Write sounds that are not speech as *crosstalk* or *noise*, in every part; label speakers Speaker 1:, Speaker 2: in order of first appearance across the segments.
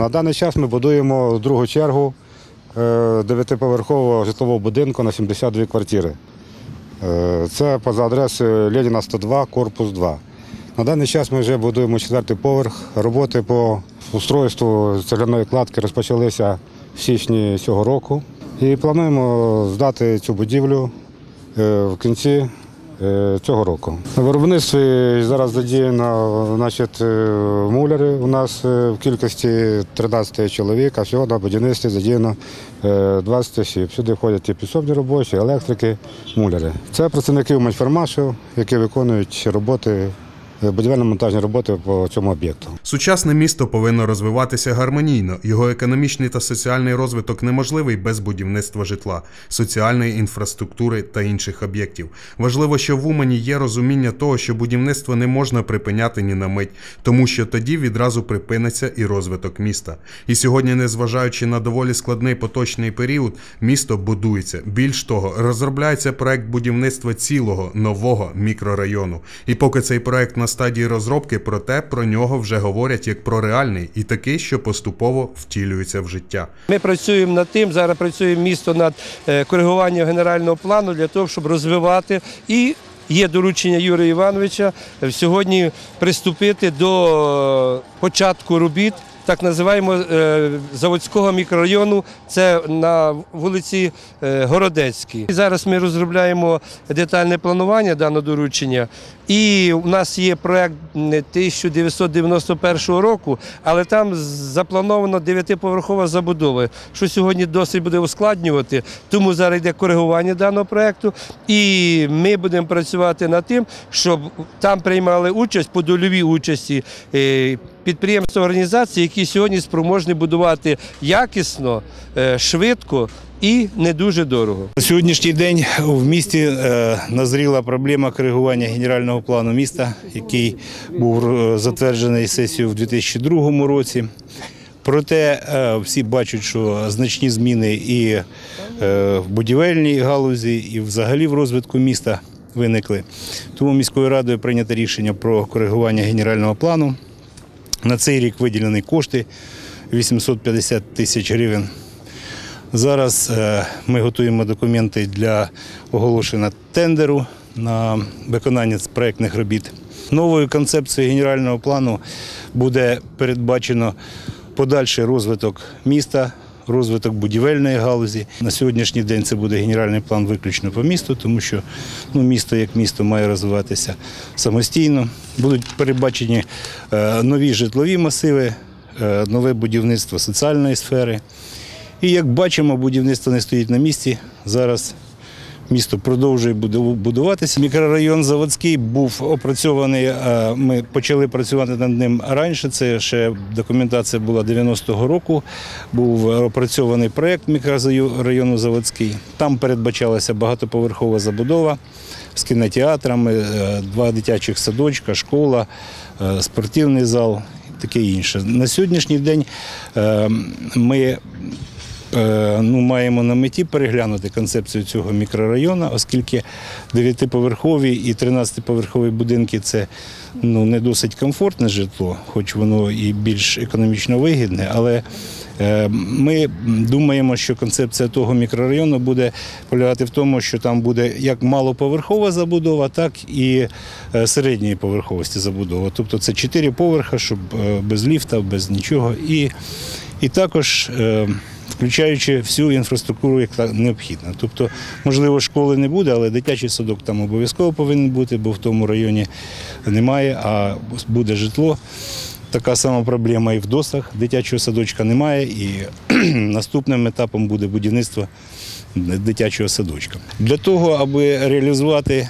Speaker 1: На даний час ми будуємо другу чергу е, дев'ятиповерхового житлового будинку на 72 квартири. Е, Це поза адресою Леніна 102, корпус 2. На даний час ми вже будуємо четвертий поверх. Роботи по устройству цегляної кладки розпочалися в січні цього року. І плануємо здати цю будівлю е, в кінці цього року. На виробництві зараз задіяно значить, е, муляри у нас е, в кількості 13 чоловік, а всього на будівництві задіяно е, 20 осіб. Сюди входять і підсобні робочі, електрики, муляри. Це працівники Уманьфармашу, які виконують роботи, е, будівельно-монтажні роботи по цьому об'єкту.
Speaker 2: Сучасне місто повинно розвиватися гармонійно. Його економічний та соціальний розвиток неможливий без будівництва житла, соціальної інфраструктури та інших об'єктів. Важливо, що в Умані є розуміння того, що будівництво не можна припиняти ні на мить, тому що тоді відразу припиниться і розвиток міста. І сьогодні, незважаючи на доволі складний поточний період, місто будується. Більш того, розробляється проект будівництва цілого нового мікрорайону. І поки цей проект на стадії розробки, проте про нього вже говорять як про реальний і такий, що поступово втілюється в життя.
Speaker 3: Ми працюємо над тим, зараз працює місто над е, коригуванням генерального плану для того, щоб розвивати і. Є доручення Юрія Івановича е, сьогодні приступити до е, початку робіт так називаємо е, заводського мікрорайону. Це на вулиці е, Городецькій. Зараз ми розробляємо детальне планування даного доручення. І у нас є проект 1991 року, але там заплановано дев'ятиповерхова забудова, що сьогодні досить буде ускладнювати. Тому зараз йде коригування даного проекту. І ми будемо працювати над тим, щоб там приймали участь по дольовій участі е, підприємства організації, які сьогодні спроможні будувати якісно, е, швидко і не дуже дорого.
Speaker 4: На сьогоднішній день в місті е, назріла проблема коригування генерального плану міста, який був е, затверджений сесією в 2002 році. Проте е, всі бачать, що значні зміни і е, в будівельній галузі, і взагалі в розвитку міста виникли. Тому міською радою прийнято рішення про коригування генерального плану. На цей рік виділені кошти 850 тисяч гривень. Зараз е, ми готуємо документи для оголошення тендеру на виконання проєктних робіт. Новою концепцією генерального плану буде передбачено подальший розвиток міста, розвиток будівельної галузі. На сьогоднішній день це буде генеральний план виключно по місту, тому що ну, місто як місто має розвиватися самостійно. Будуть передбачені е, нові житлові масиви, е, нове будівництво соціальної сфери. І як бачимо, будівництво не стоїть на місці. Зараз місто продовжує будуватися. Мікрорайон Заводський був опрацьований. е, Ми почали працювати над ним раніше. Це ще документація була 90-го року. Був опрацьований проєкт мікрорайону Заводський. Там передбачалася багатоповерхова забудова з кінотеатрами, е, два дитячих садочка, школа, е, спортивний зал. Таке інше. На сьогоднішній день ми ну, маємо на меті переглянути концепцію цього мікрорайону, оскільки 9-поверхові і 13-поверхові будинки це ну, не досить комфортне житло, хоч воно і більш економічно вигідне, але е, ми думаємо, що концепція того мікрорайону буде полягати в тому, що там буде як малоповерхова забудова, так і е, середньої поверховості забудова. Тобто це 4 поверха, щоб е, без ліфта, без нічого. І, і також е, включаючи всю інфраструктуру, яка необхідна. Тобто, можливо, школи не буде, але дитячий садок там обов'язково повинен бути, бо в тому районі немає, а буде житло. Така сама проблема і в досах. Дитячого садочка немає, і *clears throat* наступним етапом буде будівництво дитячого садочка. Для того, аби реалізувати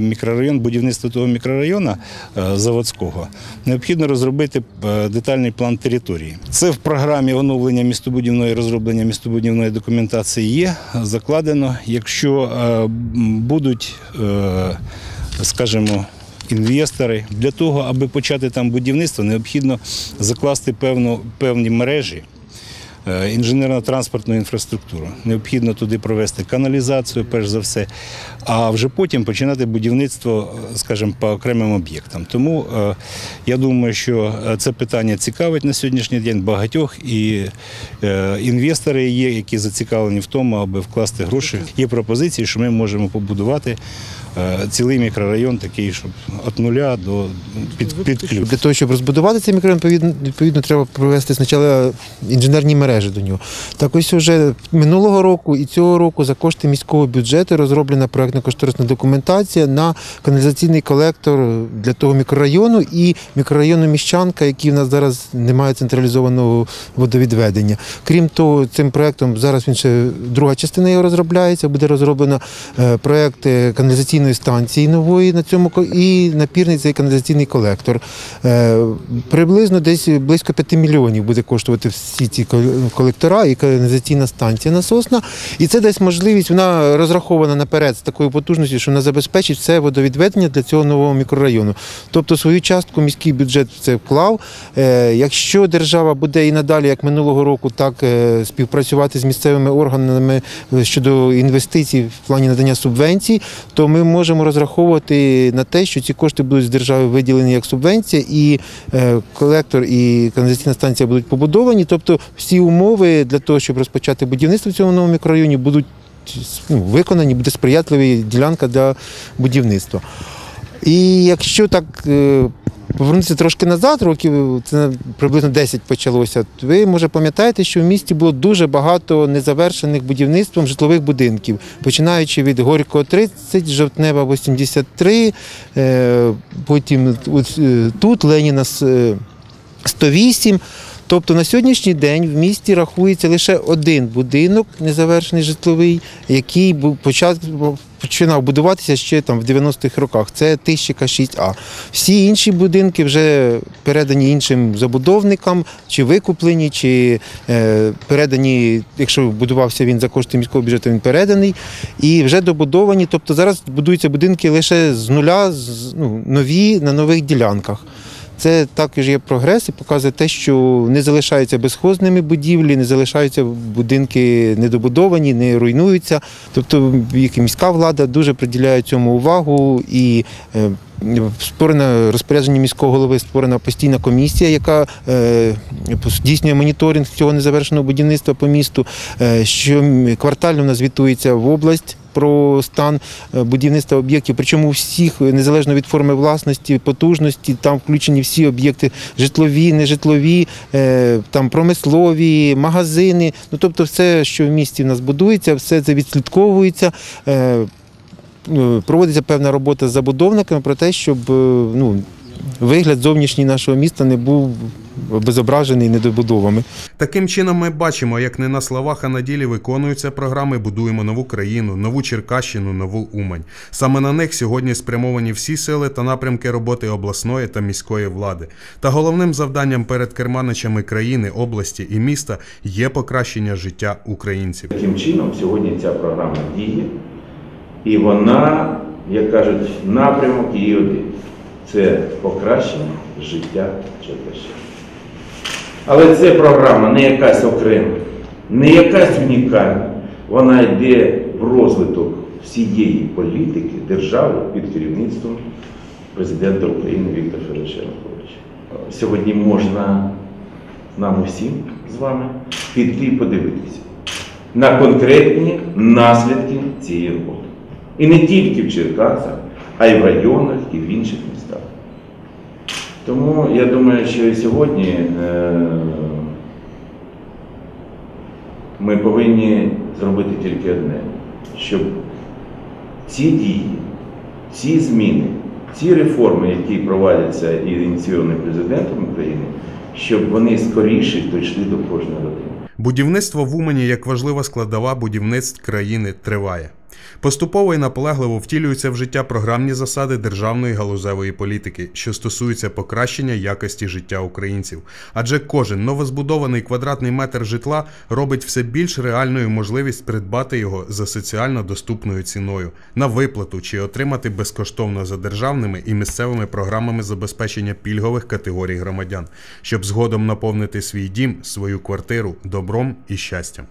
Speaker 4: мікрорайон, будівництво того мікрорайону е, заводського, необхідно розробити е, детальний план території. Це в програмі оновлення містобудівної розроблення містобудівної документації є закладено. Якщо е, будуть, е, скажімо, інвестори для того, аби почати там будівництво, необхідно закласти певну, певні мережі. Е, інженерно-транспортну інфраструктуру. Необхідно туди провести каналізацію, перш за все, а вже потім починати будівництво, е, скажімо, по окремим об'єктам. Тому е, я думаю, що це питання цікавить на сьогоднішній день багатьох і інвестори є, які зацікавлені в тому, аби вкласти гроші. Є пропозиції, що ми можемо побудувати цілий мікрорайон, такий, щоб від нуля до під, під ключ.
Speaker 5: Для того, щоб розбудувати цей мікрорайон, відповідно треба провести спочатку інженерні мережі до нього. Так ось вже минулого року і цього року за кошти міського бюджету розроблена проектно-кошторисна документація на каналізаційний колектор для того мікрорайону і мікрорайону Міщанка, який в нас зараз не має централізованого водовідведення. Крім того, цим проектом зараз він ще друга частина його розробляється. Буде розроблено е, проект е, каналізаційної станції нової на цьому і напірний цей каналізаційний колектор. Е, Приблизно десь близько 5 мільйонів буде коштувати всі ці колектора і каналізаційна станція насосна. І це дасть можливість, вона розрахована наперед з такою потужністю, що вона забезпечить все водовідведення для цього нового мікрорайону. Тобто свою частку міський бюджет це вклав. Е, Якщо держава буде і надалі, як минулого року, так е, співпрацювати з місцевими органами е, щодо інвестицій в плані надання субвенцій, то ми можемо розраховувати на те, що ці кошти будуть з держави виділені як субвенція, і колектор і каналізаційна станція будуть побудовані. Тобто всі умови для того, щоб розпочати будівництво в цьому новому мікрорайоні, будуть ну, виконані, буде сприятливі ділянка для будівництва. І якщо так е, повернутися трошки назад, років це приблизно 10 почалося. Ви може пам'ятаєте, що в місті було дуже багато незавершених будівництвом житлових будинків, починаючи від Горького 30, Жовтнева 83, е, потім е, тут Леніна е, 108. Тобто на сьогоднішній день в місті рахується лише один будинок незавершений житловий, який був почат, починав будуватися ще там в 90-х роках. Це Тищика 6А. Всі інші будинки вже передані іншим забудовникам, чи викуплені, чи е, передані, якщо будувався він за кошти міського бюджету, він переданий, і вже добудовані. Тобто зараз будуються будинки лише з нуля, з, ну, нові на нових ділянках. Це також є прогрес і показує те, що не залишаються безхозними будівлі, не залишаються будинки недобудовані, не руйнуються. Тобто міська влада дуже приділяє цьому увагу і е, створена розпорядження міського голови, створена постійна комісія, яка е, здійснює моніторинг цього незавершеного будівництва по місту. Е, що квартально в нас звітується в область. Про стан е, будівництва об'єктів, причому всіх, незалежно від форми власності, потужності, там включені всі об'єкти житлові, нежитлові, е, там промислові, магазини. Ну тобто, все, що в місті в нас будується, все це відслідковується. Е, ну, Проводиться певна робота з забудовниками про те, щоб ну, вигляд зовнішній нашого міста не був обезображений недобудовами.
Speaker 2: Таким чином, ми бачимо, як не на словах, а на ділі виконуються програми Будуємо нову країну, нову Черкащину, нову Умань. Саме на них сьогодні спрямовані всі сили та напрямки роботи обласної та міської влади. Та головним завданням перед керманичами країни, області і міста є покращення життя українців.
Speaker 6: Таким чином, сьогодні ця програма діє, і вона, як кажуть, напрямок її один це покращення життя Черкащини. Але це програма не якась окрема, не якась унікальна. Вона йде в розвиток всієї політики держави під керівництвом президента України Віктора Федоровича. Сьогодні можна нам усім з вами піти і подивитися на конкретні наслідки цієї роботи. І не тільки в Черкасах, а й в районах і в інших містах. Тому я думаю, що і сьогодні е, ми повинні зробити тільки одне, щоб ці дії, ці зміни, ці реформи, які проводяться і ініційовані президентом України, щоб вони скоріше дійшли до кожної родини.
Speaker 2: Будівництво в Умані як важлива складова будівництв країни триває. Поступово і наполегливо втілюються в життя програмні засади державної галузевої політики, що стосуються покращення якості життя українців. Адже кожен новозбудований квадратний метр житла робить все більш реальною можливість придбати його за соціально доступною ціною на виплату чи отримати безкоштовно за державними і місцевими програмами забезпечення пільгових категорій громадян, щоб згодом наповнити свій дім, свою квартиру добром і щастям.